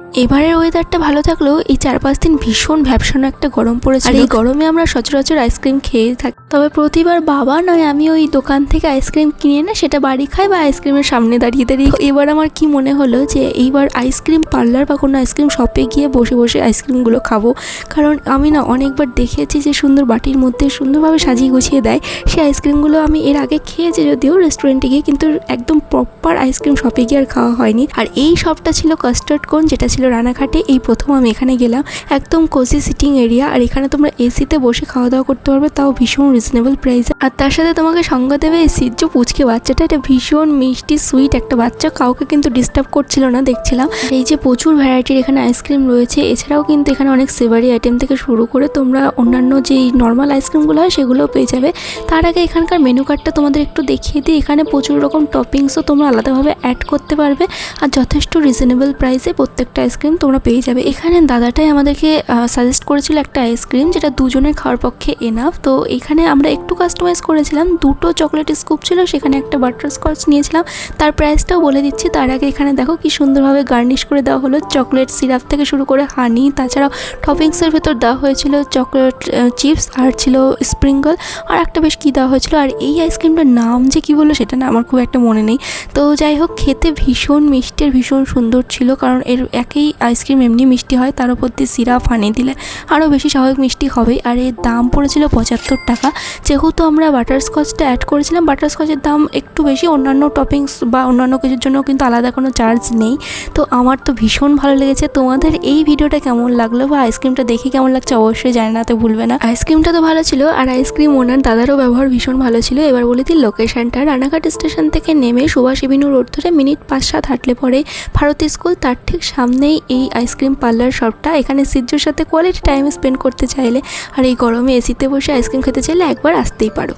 এবারের ওয়েদারটা ভালো থাকলেও এই চার পাঁচ দিন ভীষণ ভ্যাপসানো একটা গরম পড়েছে আর এই গরমে আমরা সচরাচর আইসক্রিম খেয়ে থাকি। তবে প্রতিবার বাবা নয় আমি ওই দোকান থেকে আইসক্রিম কিনে এনে সেটা বাড়ি খাই বা আইসক্রিমের সামনে দাঁড়িয়ে দাঁড়িয়ে এবার আমার কি মনে হলো যে এইবার আইসক্রিম পার্লার বা কোনো আইসক্রিম শপে গিয়ে বসে বসে আইসক্রিমগুলো খাব? কারণ আমি না অনেকবার দেখেছি যে সুন্দর বাটির মধ্যে সুন্দরভাবে সাজিয়ে গুছিয়ে দেয়। সেই আইসক্রিমগুলো আমি এর আগে খেয়েছি যদিও রেস্টুরেন্টে গিয়ে কিন্তু একদম প্রপার আইসক্রিম শপে গিয়ে আর খাওয়া হয়নি। আর এই শপটা ছিল কাস্টার্ড কোন যেটা ছিল রানাঘাটে। এই প্রথম আমি এখানে গেলাম। একদম কোজি সিটিং এরিয়া আর এখানে তোমরা এসিতে বসে খাওয়া দাওয়া করতে পারবে। তাও ভীষণ রিজনেবল প্রাইসে আর তার সাথে তোমাকে সঙ্গ দেবে এই সিজ্জ পুচকে বাচ্চাটা। এটা ভীষণ মিষ্টি সুইট একটা বাচ্চা। কাউকে কিন্তু ডিস্টার্ব করছিল না, দেখছিলাম। এই যে প্রচুর ভ্যারাইটির এখানে আইসক্রিম রয়েছে। এছাড়াও কিন্তু এখানে অনেক সেভারি আইটেম থেকে শুরু করে তোমরা অন্যান্য যেই নর্মাল আইসক্রিমগুলো হয়, সেগুলোও পেয়ে যাবে। তার আগে এখানকার মেনু কার্ডটা তোমাদের একটু দেখিয়ে দিই। এখানে প্রচুর রকম টপিংসও তোমরা আলাদাভাবে অ্যাড করতে পারবে। আর যথেষ্ট রিজনেবল প্রাইসে প্রত্যেকটা আইসক্রিম তোমরা পেয়ে যাবে। এখানে দাদাটাই আমাদেরকে সাজেস্ট করেছিল একটা আইসক্রিম যেটা দুজনের খাওয়ার পক্ষে এনাফ তো এখানে আমরা একটু কাস্টমাইজ করেছিলাম। দুটো চকলেট স্কুপ ছিল, সেখানে একটা বাটার স্কচ নিয়েছিলাম। তার প্রাইসটাও বলে দিচ্ছি। তার আগে এখানে দেখো কি সুন্দরভাবে গার্নিশ করে দেওয়া হলো চকলেট সিরাপ থেকে শুরু করে হানি তাছাড়াও টপিংসের ভেতর দেওয়া হয়েছিল চকলেট চিপস আর ছিল স্প্রিঙ্গল আর একটা বেশ কী দেওয়া হয়েছিল, আর এই আইসক্রিমটার নাম যে কী বলল সেটা না আমার খুব একটা মনে নেই। তো যাই হোক, খেতে ভীষণ মিষ্টি ভীষণ সুন্দর ছিল, কারণ এর একই আইসক্রিম এমনি মিষ্টি হয়, তার উপর দিয়ে সিরাপ হানি দিলে আরও বেশি স্বাভাবিক মিষ্টি হবে আর এর দাম পড়েছিল পঁচাত্তর টাকা। যেহেতু আমরা বাটারস্কচটা অ্যাড করেছিলাম বাটারস্কচের দাম একটু বেশি, অন্যান্য টপিংস বা অন্যান্য কিছুর জন্য কিন্তু আলাদা কোনো চার্জ নেই। তো আমার তো ভীষণ ভালো লেগেছে। তোমাদের এই ভিডিওটা কেমন লাগল বা আইসক্রিমটা দেখে কেমন লাগছে অবশ্যই জানাতে ভুলবে না। আইসক্রিমটা তো ভালো ছিল, আর আইসক্রিম ওনার দাদারও ব্যবহার ভীষণ ভালো ছিল। এবার বলে দিই লোকেশনটা রানাঘাট স্টেশন থেকে নেমে সুভাষ এভিনিউ রোড ধরে মিনিট পাঁচ সাত হাঁটলে পরে ভারতী স্কুল, তার ঠিক সামনেই এই আইসক্রিম পার্লার শপটা এখানে সিজুর সাথে কোয়ালিটি টাইম স্পেন্ড করতে চাইলে আর এই গরমে এসিতে বসে আইসক্রিম খেতে চাইলে একবার আসতেই পারো।